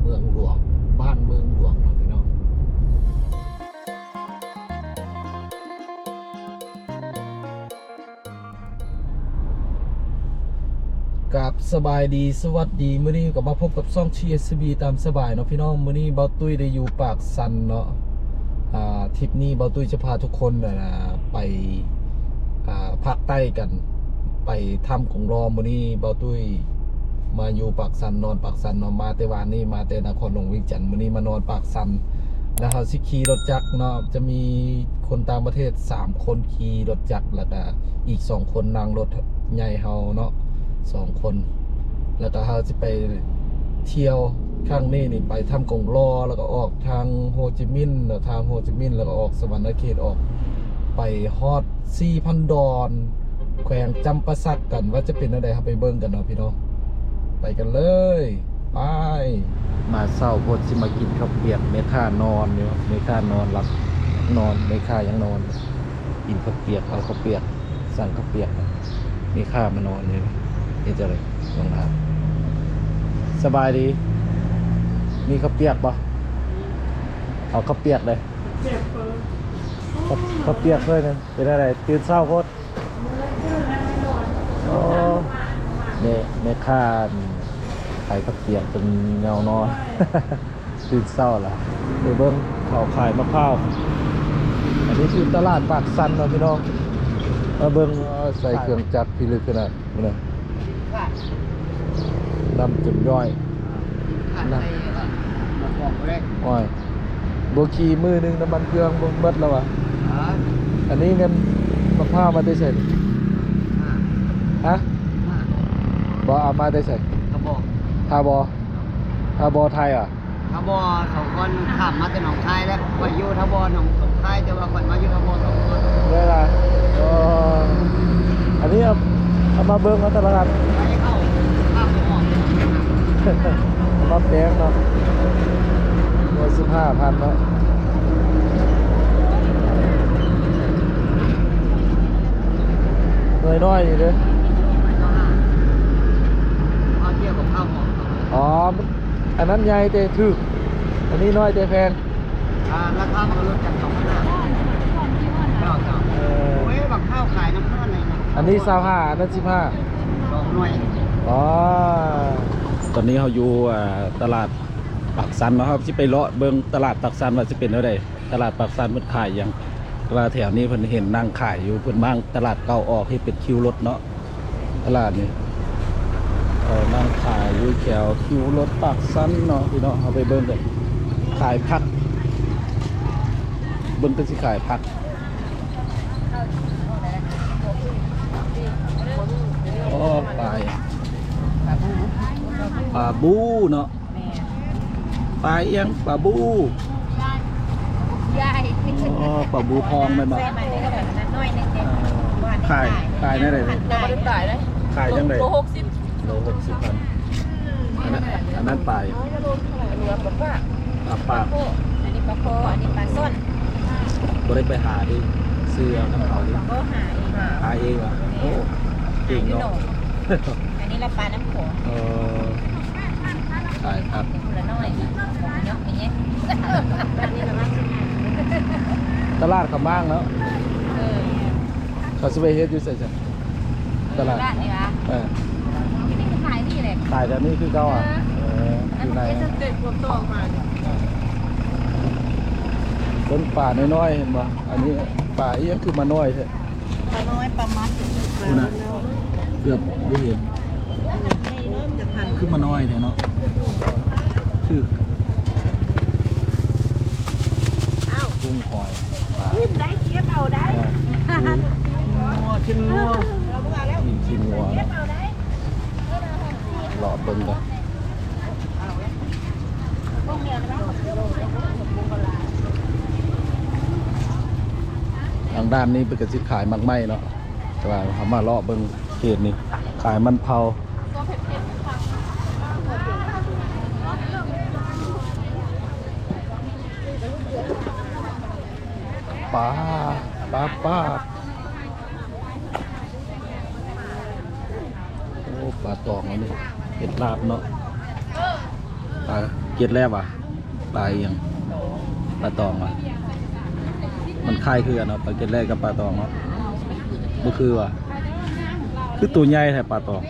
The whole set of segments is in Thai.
เมืองหลวง บ้านเมืองหลวงนะพี่น้องกับสบายดีสวัสดีมื่อนี้กับมาพบกับซ่องทีเอสบีตามสบายเนาะพี่น้องมื่อนี้เบาตุ้ยได้อยู่ปากซันเนาะทริปนี้เบาตุ้ยจะพาทุกคนไปภาคใต้กัน ไปถ้ำของรอมื้อนี้เบาตุ้ยมาอยู่ปากสันนอนปากสันนาะมาแต่วานนี้มาแต่นครหลวงวียงจันทน์มื้อนี้มานอนปากสันแล้วเขาสิขี่รถจักรเนาะจะมีคนต่างประเทศ 3 คนขี่รถจักรแล้วก็อีก 2 คนนั่งรถใหญ่เฮาเนาะสองคน แล้วก็เขาจะไปเที่ยวข้างนี้นี่ไปทำกงลอแล้วก็ออกทางโฮจิมินห์ทางโฮจิมินห์แล้วก็ออกสวรรณเขตออก ไปฮอด4,000ดอน แขวงจำปาสักกันว่าจะเป็นอะไรครับไปเบิ่งกันเนาะพี่น้องไปกันเลยไปมาเศร้าโพดสิมากินข้าวเปียกเมค่านอนเนี่ยเมค่านอนหลับนอนเมค่ายังนอน กินข้าวเปียกเอาข้าวเปียก สั่งข้าวเปียกเมค่ามานอนเนี่ยนี่จะเลยลงน้ำสบายดี มีข้าวเปียกปะเอาข้าวเปียกเลยข้าวข้าวเปียกด้วยนะเป็นอะไรตื่นเศร้าโพดโอ้ เมเมค่าขายข้าวเปียกจนเงานอนตื่นเศร้าละไปเบิ้งเขาขายมะพร้าวอันนี้คือตลาดปากสันเนาะพี่น้องมาเบิ้งเอาใส่เครื่องจักรพิลึกขนาดนี้นะดำจนย่อยขาดไปมาบอกเลยอ้อยโบกีมือหนึงน้ำมันเครื่องเบิ่งเบิดแล้ววะอ่าอันนี้เงินมะพร้าวมาได้ใส่ฮะ บอเอามาได้ใส่กระบอกทาบอทาบอไทยอะทบอสองคนขับมาแต่หนองคายแล้วข่อยอยู่ทบอหนองสองคายแต่ว่าข่อยมาอยู่ทบอสองคนได้ละเอ่ออันนี้เอาเอามาเบิ้งเอาแตลาดไม่ให้เข้าข้ามออกเอามาแพงเนาะตัวสิบห้าพันเนาะหน่อยน้อยๆนี่เด้อ เอาเที่ยวกับข้าวห อมอ๋อมันอันนั้นใหญ่แต่ถูกอันนี้น้อยแต่แพงอ่าราคามันก็ลดจากสองพันห้าเก้าเก้าเออโอ้ยบักข้าวขายน้ำข้าวไหนนะอันนี้สาวห้าอันนั้นสิบห้าสองหน่วยอ๋อ ตอนนี้เขาอยู่อ่าตลาดปากสันเนาะครับที่ไปเลาะเบิงตลาดปากสันว่าจะเป็นอะไรตลาดปากสันมันขายหยังว่าแถวนี้เพิ่นเห็นนั่งขายอยู่เพิ่นบ้างตลาดเก่าออกที่เป็นคิวรถเนาะตลาดนี้ เออนั่งขายอยู่แถวคิวรถปากสั้นเนาะพี่เนาะเอาไปเบิ่งกันขายผักเบิ่งก็นสิขายผักอ๋อปลายปลาบูเนาะปลาเอียงปลาบูยายอ๋อปลาบูทองแม่นบ่แม่มาได้ก็แบบนั้นน้อยนึงเด็กขายขายได้เลยขายได้เลยขายจังไดโลหกสิบ โลหกสิบพันอันนั้นอันนั้นปลาเหลือแบบว่าปลาปากโคอันนี้ปลาโคอันนี้ปลาส้นบ่ได้ไปหาดิซื้อเอาน้ำเขาดิปลาโคหายหาเองอะโอ้เก่งเนาะอันนี้ละปลาน้ำโขงเออขายผักเป็นคนละน้อยเนาะอย่างเงี้ยตลาดเขาบ้างแล้วเออเขาสิไปเฮ็ดอยู่ใส่ใส่ตลาดร้านนี่วะเออที่นี่ คือขายที่แหละขายแบบนี้คือเก่าอะเอออัอนยู่ไหนนี้อะจะเด็ดพวกตัวออกมาต้นป่าน้อยๆเห็นบ่อันนี้ป่าเอี้ยคือมาน้อยใช่ปลาน้อยปลามัดคุณน่ะเกือบได้เห็นคือมาน้อยเนี่ยเนาะคือกุ้งหอยปลาได้เทียบเอาได้งัวชิ้นงัวกินชิ้นวัวเนาะ หล่อเบิ่งกันทางด้านนี้เป็นกระสิขายมักไหมเนาะแต่ว่าเขามาลาะเบิ่งเขตนี้ขายมันเผาปลาปลาปลาโอ้ปลาตองอันนี้ เห็ดลาบเนาะปลาเกล็ดแล้ว่ะปลาเอียงปลาตองว่ะมันคล้ายคือกันเนาะปลาเกล็ดแรกกับปลาตองเนาะมันคือว่ะคือตัวใหญ่แท้ปลาตอง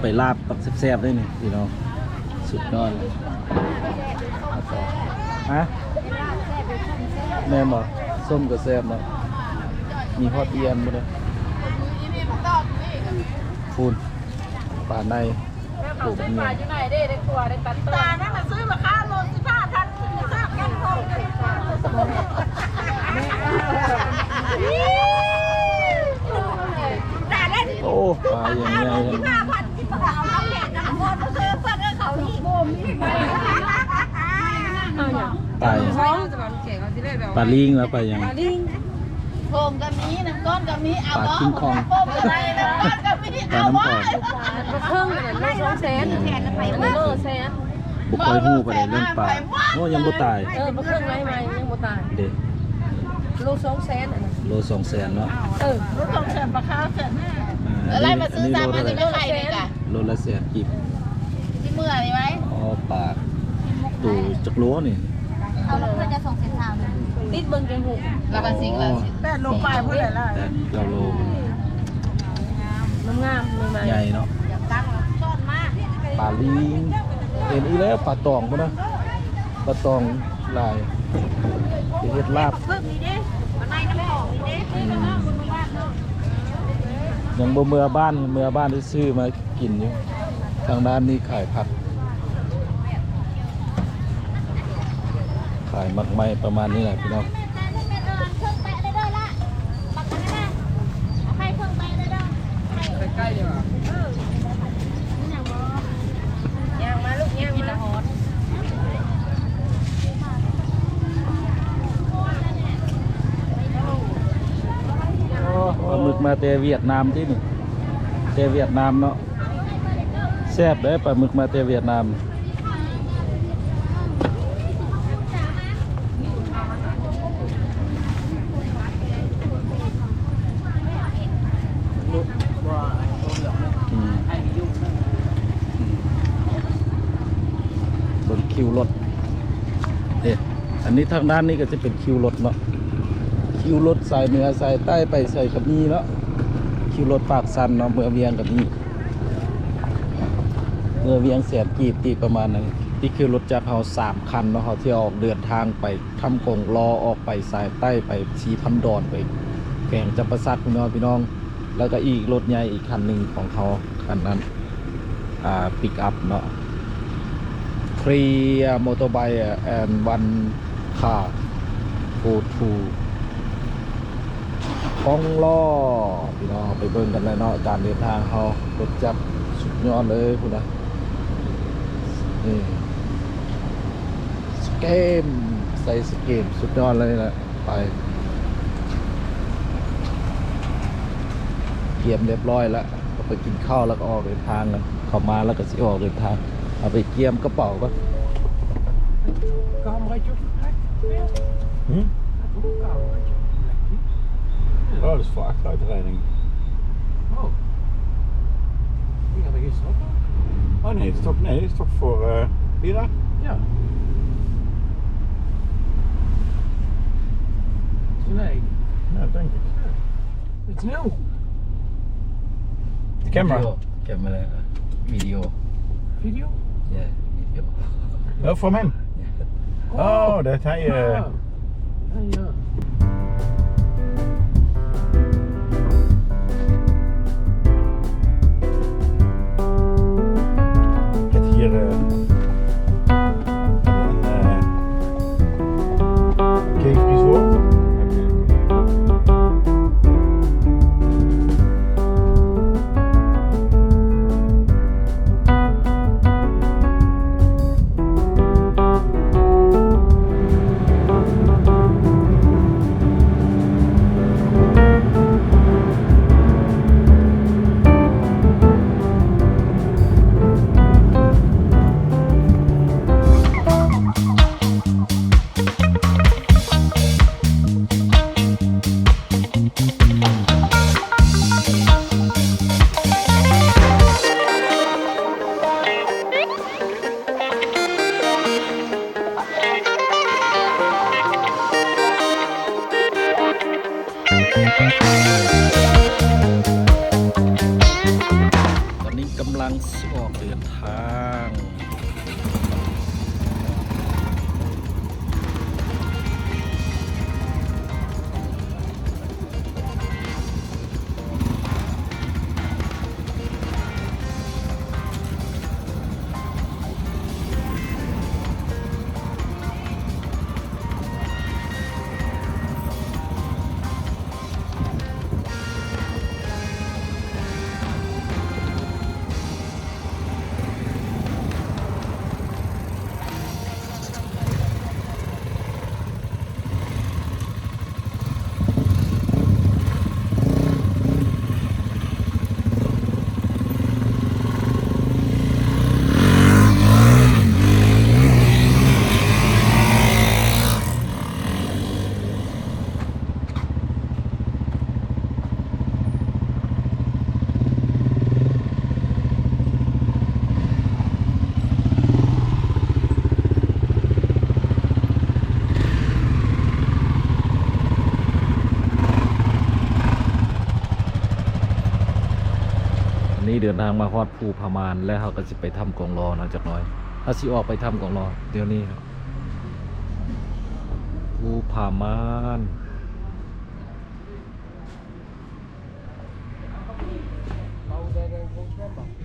ไปลาบปับแซ่บๆได้นี่พี่น้องสุดยอดเลฮะแม่บอกส้มกับแซ่บเนาะ มีฮอดเอียนบ่เด้อฟูนป่าในปลูกเนี่ยอยู่ไหนได้ได้ตัวได้ตันตานั่นน่ะซื้อราคาโลสิบห้าพันทราบกันพอแต่ได้โอ้ปลาอย่างไงห้าพันที่เขาเอาแหละนะคนมาซื้อเพื่อนเขาที่บ่มีไปปลาอย่างเขาจะบอกเก๋เขาที่ได้แบบปลาลิงแล้วปลาอย่าง โฟมก็มีน้ำก้อนก็มีเอาปลาคิงคองโฟมก็ได้น้ำก้อนก็มีปลาน้ำกรอบก็เครื่องเนี่ยไม่สองแสนแสนไปว่าเออแสนบุคอยหู้ไปเลยเรื่องปลาโอ้ยังบ่ตายเออเครื่องไรไหมยังบ่ตายเด็ลูกสองแสนอะโลสองแสนเนาะเออลูกสองแสนปลาข้าวแสนห้าาอะไรมาซื้อโลซ้ำมาเท่าจะไหร่ไม่ไข่เลยจ้ะโลละแสนกีบที่เมื่อนี่ไหมอ๋อปลาตูจักโลนี่เอาแล้วเพื่อนจะส่งเส้นทางเลย ติดเบิ้งจังหูแล้วก็สิ่งละแปดโลปลายเพื่ออะไรล่ะเก้าโลมันงามเลยไหมใหญ่เนาะตั้งซ่อนมากปลาลิงเห็นอีแล้วปลาตองพุ่นนะปลาตองลายสิเฮ็ดลาบเพิ่มนี่ดิมันในน้ำหอมนี่ดิอืมยังบ่เมื่อบ้านเมื่อบ้านที่ซื้อมากินอยู่ทางด้านนี้ขายผักายมักไม้ประมาณนี้แหละพี่น้องย่างมาลูกย่างมีละฮอตปลาหมึกมาแต่เวียดนามที่นี่แต่เวียดนามเนาะแซ่บเลยปลาหมึกมาแต่เวียดนาม ว่าตัวเหลือง อืม ให้ยุ่ง บนคิวรถเอ๊ะอั นนี้ทางด้านนี้ก็จะเป็นคิวรถเนาะคิวรถสายเหนือสายใต้ไปใส่กับนี้เนาะคิวรถปากสันเนาะเมื่อเวียงกับนี้เมื่อเวียงแสนกีบตีประมาณนั้นนี่คือรถจักเราสามคันเนาะเขาที่ออกเดินทางไปทำกงรอออกไปสายใต้ไปชีพันดอนไปแก่งจำปาสักพี่น้องพี่น้อง แล้วก็อีกรถใหญ่อีกคันหนึ่งของเขาคันนั้นอ่าปิกอัพเนาะ three uh, motorbike uh, and one car go to ท้องล้อพี่น้องไปเบิ่งกันเลยเนาะการเดินทางเขารถจับสุดยอดเลยคุณนะนี่สเกมใส่สเกมสุดยอดเลยนะไปเกียมเรียบร้อยแล้วก็ไปกินข้าวแล้วก็ออกเดินทางกันเข้ามาแล้วก็สิออกเดินทาง เอาไปเกียมกระเป๋าก็ Hm? Ja, dat is voor achteruitrijding. Oh. Die had ik gisteren ook al. Oh nee, het is toch, nee, het is toch voor eh Pira? Ja. Nee, Ja, denk ik. het is nieuw. De camera. camera video Video? yeah video Oh, from hem. Oh, that's how you. ja. นทางมาฮอดภูพมานแล้วเขาก็จะไปทำกองรอนะจากน้อยถ้าสิออกไปทำกองรอเดี๋ยวนี้ภูพมานเบาแดงแดงคงแค่บอก